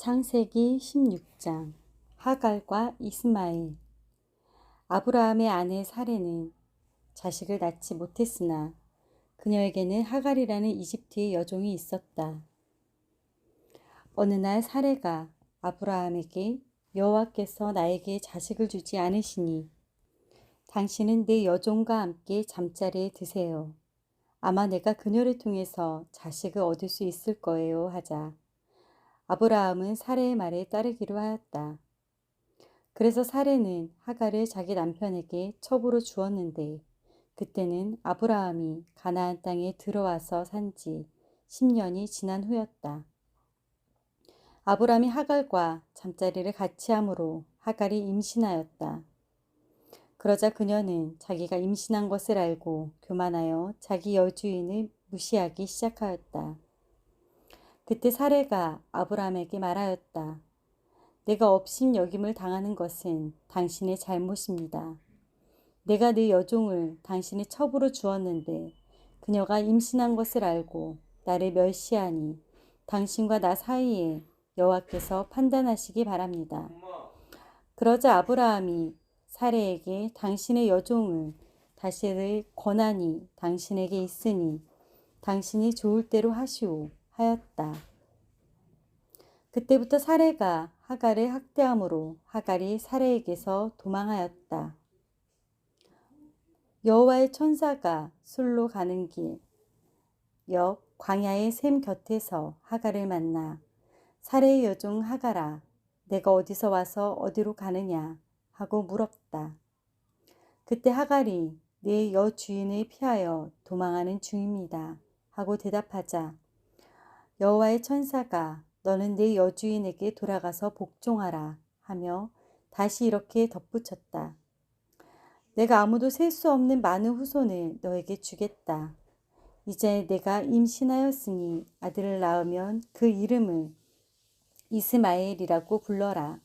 창세기 16장 하갈과 이스마엘 아브라함의 아내 사레는 자식을 낳지 못했으나 그녀에게는 하갈이라는 이집트의 여종이 있었다. 어느 날 사레가 아브라함에게 여호와께서 나에게 자식을 주지 않으시니 당신은 내 여종과 함께 잠자리에 드세요. 아마 내가 그녀를 통해서 자식을 얻을 수 있을 거예요 하자 아브라함은 사레의 말에 따르기로 하였다. 그래서 사레는 하갈을 자기 남편에게 첩으로 주었는데 그때는 아브라함이 가나안 땅에 들어와서 산 지 10년이 지난 후였다. 아브라함이 하갈과 잠자리를 같이 하므로 하갈이 임신하였다. 그러자 그녀는 자기가 임신한 것을 알고 교만하여 자기 여주인을 무시하기 시작하였다. 그때 사례가 아브라함에게 말하였다. 내가 업신 여김을 당하는 것은 당신의 잘못입니다. 내가 네 여종을 당신의 첩으로 주었는데 그녀가 임신한 것을 알고 나를 멸시하니 당신과 나 사이에 여호와께서 판단하시기 바랍니다. 그러자 아브라함이 사례에게 당신의 여종을 다시를 권한이 당신에게 있으니 당신이 좋을 대로 하시오 하였다. 그때부터 사례가 하갈을 학대함으로 하갈이 사례에게서 도망하였다. 여호와의 천사가 술로 가는 길 옆 광야의 샘 곁에서 하갈을 만나 사례의 여종 하갈아 내가 어디서 와서 어디로 가느냐 하고 물었다. 그때 하갈이 내 여주인을 피하여 도망하는 중입니다 하고 대답하자 여호와의 천사가 너는 내 여주인에게 돌아가서 복종하라 하며 다시 이렇게 덧붙였다. 내가 아무도 셀 수 없는 많은 후손을 너에게 주겠다. 이제 내가 임신하였으니 아들을 낳으면 그 이름을 이스마엘이라고 불러라.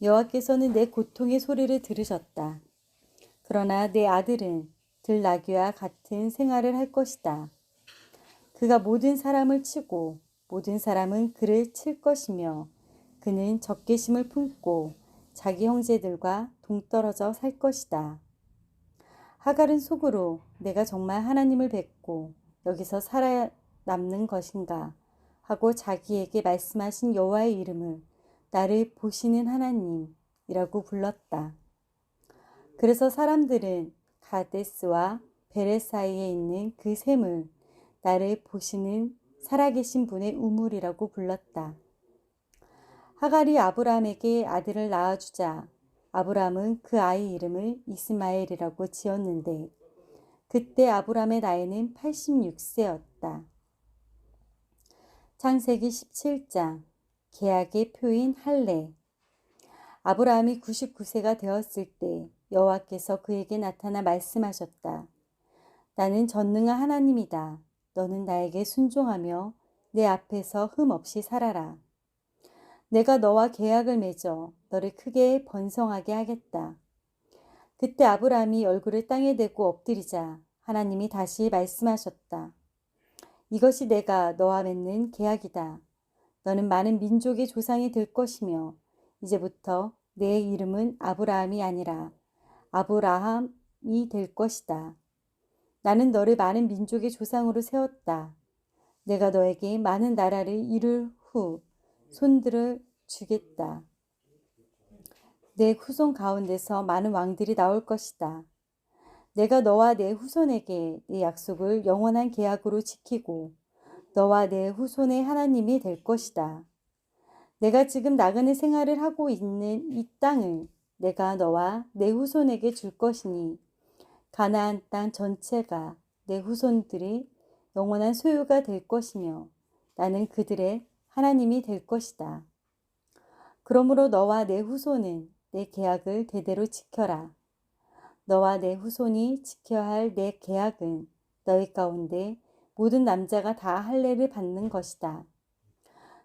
여호와께서는 내 고통의 소리를 들으셨다. 그러나 내 아들은 들나귀와 같은 생활을 할 것이다. 그가 모든 사람을 치고 모든 사람은 그를 칠 것이며 그는 적개심을 품고 자기 형제들과 동떨어져 살 것이다. 하갈은 속으로 내가 정말 하나님을 뵙고 여기서 살아남는 것인가 하고 자기에게 말씀하신 여호와의 이름을 나를 보시는 하나님이라고 불렀다. 그래서 사람들은 가데스와 베레 사이에 있는 그 샘을 나를 보시는 살아계신 분의 우물이라고 불렀다. 하갈이 아브라함에게 아들을 낳아주자 아브라함은 그 아이 이름을 이스마엘이라고 지었는데 그때 아브라함의 나이는 86세였다. 창세기 17장 계약의 표인 할례 아브라함이 99세가 되었을 때 여호와께서 그에게 나타나 말씀하셨다. 나는 전능한 하나님이다. 너는 나에게 순종하며 내 앞에서 흠없이 살아라. 내가 너와 계약을 맺어 너를 크게 번성하게 하겠다. 그때 아브라함이 얼굴을 땅에 대고 엎드리자 하나님이 다시 말씀하셨다. 이것이 내가 너와 맺는 계약이다. 너는 많은 민족의 조상이 될 것이며 이제부터 내 이름은 아브라함이 아니라 아브라함이 될 것이다. 나는 너를 많은 민족의 조상으로 세웠다. 내가 너에게 많은 나라를 이룰 후 손들을 주겠다. 내 후손 가운데서 많은 왕들이 나올 것이다. 내가 너와 내 후손에게 내 약속을 영원한 계약으로 지키고 너와 내 후손의 하나님이 될 것이다. 내가 지금 나그네 생활을 하고 있는 이 땅을 내가 너와 내 후손에게 줄 것이니 가나안 땅 전체가 내 후손들이 영원한 소유가 될 것이며 나는 그들의 하나님이 될 것이다. 그러므로 너와 내 후손은 내 계약을 대대로 지켜라. 너와 내 후손이 지켜야 할 내 계약은 너희 가운데 모든 남자가 다 할례를 받는 것이다.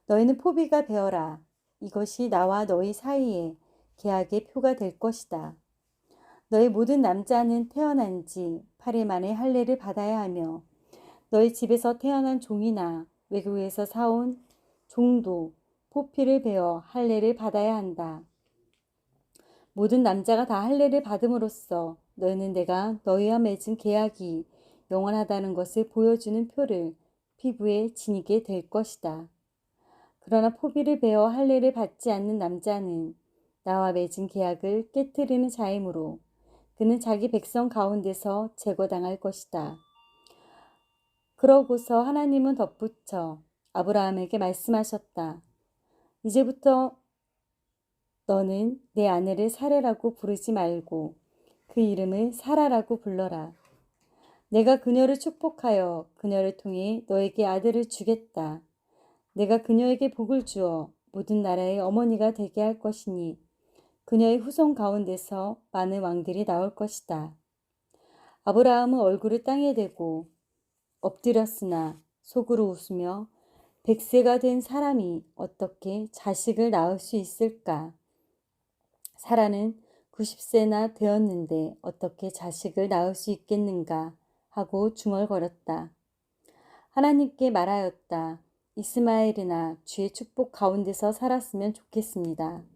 너희는 포비가 되어라. 이것이 나와 너희 사이에 계약의 표가 될 것이다. 너희 모든 남자는 태어난 지 8일 만에 할례를 받아야 하며 너희 집에서 태어난 종이나 외국에서 사온 종도 포피를 베어 할례를 받아야 한다. 모든 남자가 다 할례를 받음으로써 너희는 내가 너희와 맺은 계약이 영원하다는 것을 보여주는 표를 피부에 지니게 될 것이다. 그러나 포비를 베어 할례를 받지 않는 남자는 나와 맺은 계약을 깨뜨리는 자이므로 그는 자기 백성 가운데서 제거당할 것이다. 그러고서 하나님은 덧붙여 아브라함에게 말씀하셨다. 이제부터 너는 내 아내를 사례라고 부르지 말고 그 이름을 사라라고 불러라. 내가 그녀를 축복하여 그녀를 통해 너에게 아들을 주겠다. 내가 그녀에게 복을 주어 모든 나라의 어머니가 되게 할 것이니 그녀의 후손 가운데서 많은 왕들이 나올 것이다. 아브라함은 얼굴을 땅에 대고 엎드렸으나 속으로 웃으며 백세가 된 사람이 어떻게 자식을 낳을 수 있을까? 사라는 90세나 되었는데 어떻게 자식을 낳을 수 있겠는가 하고 중얼거렸다. 하나님께 말하였다. 이스마엘이나 주의 축복 가운데서 살았으면 좋겠습니다.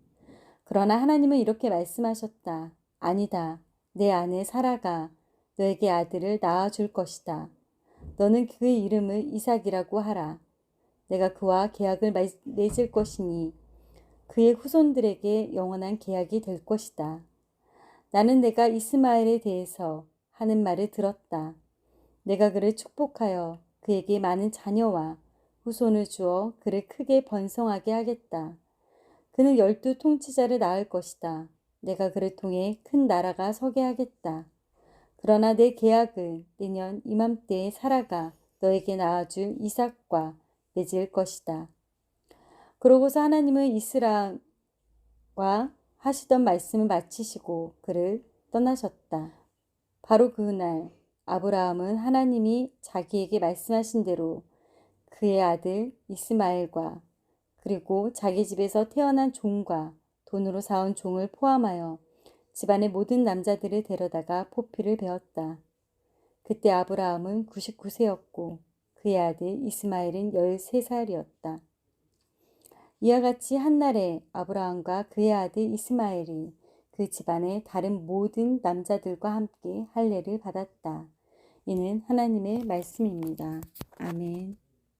그러나 하나님은 이렇게 말씀하셨다. 아니다. 내 아내 사라가 너에게 아들을 낳아줄 것이다. 너는 그의 이름을 이삭이라고 하라. 내가 그와 계약을 맺을 것이니 그의 후손들에게 영원한 계약이 될 것이다. 나는 내가 이스마엘에 대해서 하는 말을 들었다. 내가 그를 축복하여 그에게 많은 자녀와 후손을 주어 그를 크게 번성하게 하겠다. 그는 열두 통치자를 낳을 것이다. 내가 그를 통해 큰 나라가 서게 하겠다. 그러나 내 계약은 내년 이맘때에 사라가 너에게 낳아줄 이삭과 맺을 것이다. 그러고서 하나님은 이스라와 하시던 말씀을 마치시고 그를 떠나셨다. 바로 그날 아브라함은 하나님이 자기에게 말씀하신 대로 그의 아들 이스마엘과 그리고 자기 집에서 태어난 종과 돈으로 사온 종을 포함하여 집안의 모든 남자들을 데려다가 포피를 베었다. 그때 아브라함은 99세였고 그의 아들 이스마엘은 13살이었다. 이와 같이 한날에 아브라함과 그의 아들 이스마엘이 그 집안의 다른 모든 남자들과 함께 할례를 받았다. 이는 하나님의 말씀입니다. 아멘.